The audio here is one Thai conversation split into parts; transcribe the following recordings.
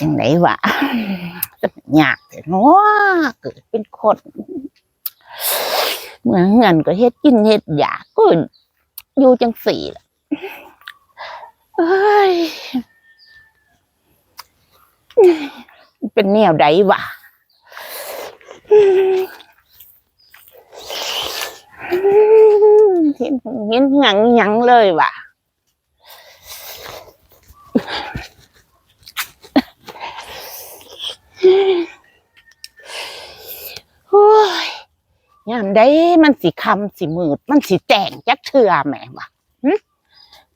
จังไหนวะจะยากแต่เนาะเกิดเป็นคนเมื่อเงินก็เฮ็ดกินเฮ็ดอยากก็อยู่จังสี่ละเอ้ยเป็นแนวใดวะเห็นเห็นหยังหยังเลยวะ โอ้ยยามได้มันสิคำสิมืด มันสิแจ้งจักเทื่อแม่วะหึ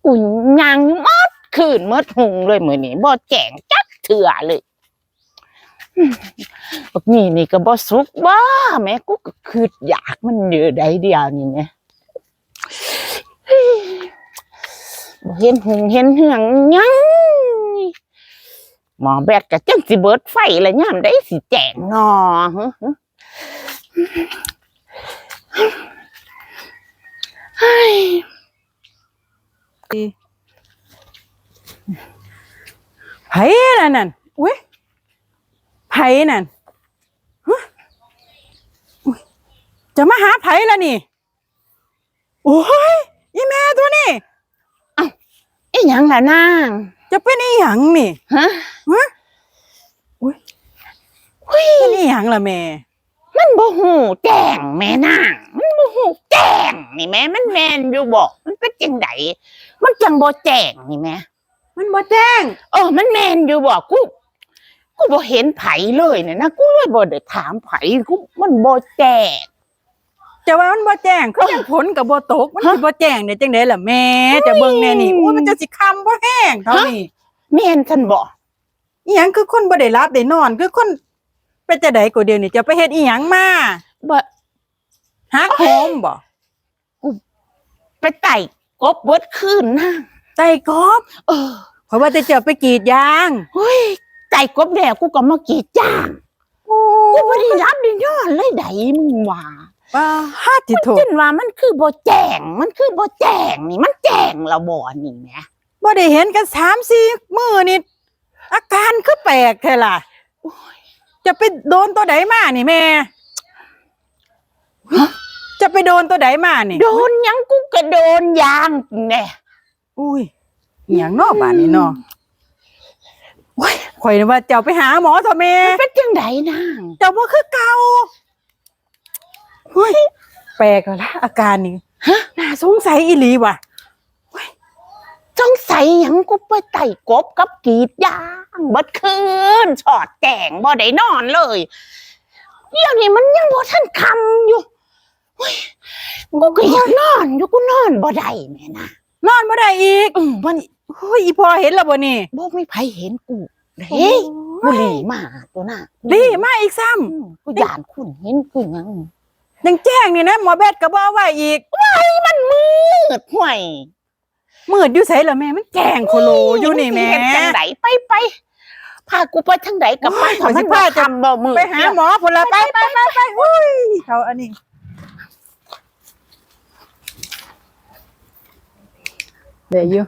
กูยางมดคืนมดหุงเลยเหมือนี้บ่แจ้งจักเทื่อเลยบักนี่นี่ก็บ่สุกบ่แม่กูก็คืดอยากมันเดือใดเดียวนี่แม่เฮ้ยบ่เห็นหุงเห็นเหืองยัง หมอแบตก็จังสิเบิดไฟแล้วยามได้สิแจ้งนอหึเฮ้ยไผนั่นนั่นอุ้ยไผนั่นจะมาหาไผแล้วนี่ โอ้ยอีแม่ตัวนี่อ้าวอีหยังละนาง จะเป็นอีหยังนี่ฮะฮะอุ้ยหุยเป็นอีหยังล่ะแม่ มันบ่หูแจ้งแม่นาง มันบ่หูแจ้งนี่แม่ มันแมนอยู่บอก มันเป็นจังไดมันจังบ่แจ้งนี่แม่ มันบ่แจ้ง เออ มันแมนอยู่บอกกู กูบ่เห็นไผเลยเนี่ยนะ กูเลยบ่ได้ถามไผกู มันบ่แจ้ง จะว่ามันบ่แจ้งคือจังผลกับบ่ตก มันสิบ่แจ้งได้จังได๋ล่ะแม่จะเบิ่งแน่นี่โอ้ยมันจะสิคำบ่แห้งเท่านี้แม่นฉันบ่อีหยังคือคนบ่ได้รับได้นอน คือคนเป็นจังได๋ก็เดี๋ยวนี้จะไปเฮ็ดอีหยังมาบ่หักโหมบ่ไปไต่กบเบิดคืนนางไต่กบ เออเพราะว่าจะเจอไปกรีดยางเฮ้ยไต่กบแล้วกูก็มากรีดจ้างกูไม่ได้รับได้นอนเลยไดมึงว่า ป้าฮาติโถจนว่ามันคือบ่แจ้งมันคือบ่แจ้งนี่มันแจ้งและบ่นี่แหมบ่ได้เห็นกันสามสี่มื้อนี่อาการคือแปลกแท้ล่ะจะไปโดนตัวใดมานี่แม่จะไปโดนตัวใดมานี่ โดนหยังกูก็โดนยางแน่อุ้ยอหย่างเนอกบ้านนี่เนาะโอ้ยข่อยนึกว่าเจ้าไปหาหมอเถอะแม่เป็นจังไดนางเจ้าบ่คือเก่า เฮ้ยแปลกแล้วละอาการนี่ฮะน่าสงสัยอีหลีว่ะสงสัยหยังกูไปไต่กบกับกรีดยางเบิดคืนชอดแจ้งบ่ได้นอนเลยเดี๋ยวนี้มันยังบ่ทันคำอยู่เฮ้ยกูก็อยากนอนอยู่กูนอนบ่ได้แม่นะนอนบ่ได้อีกอืมมันโอ้ยอีพอเห็นแล้วบ่นี่บ่มีไผเห็นกูเด้กูหลีมาตัวน่ะดีมาอีกซ้ำ อืมกูย่านคุณเห็นกูหยัง ยังแจ้งนี่นะหมอแบทก็บ่เอาไว้อีกมันมืดห่วยมืดอยู่ไสล่ะแม่มันแจ้งโคโลอยู่นี่แม่เห็นจังไดไปไปพากูไปทางใดกับไปโอ้ยถ้ามันขอสิพาจะทำบ่มืดไปหาหมอพุ่นละไปไปไปไปอุ้ยเขาอันนี้เดี๋ยวอยู่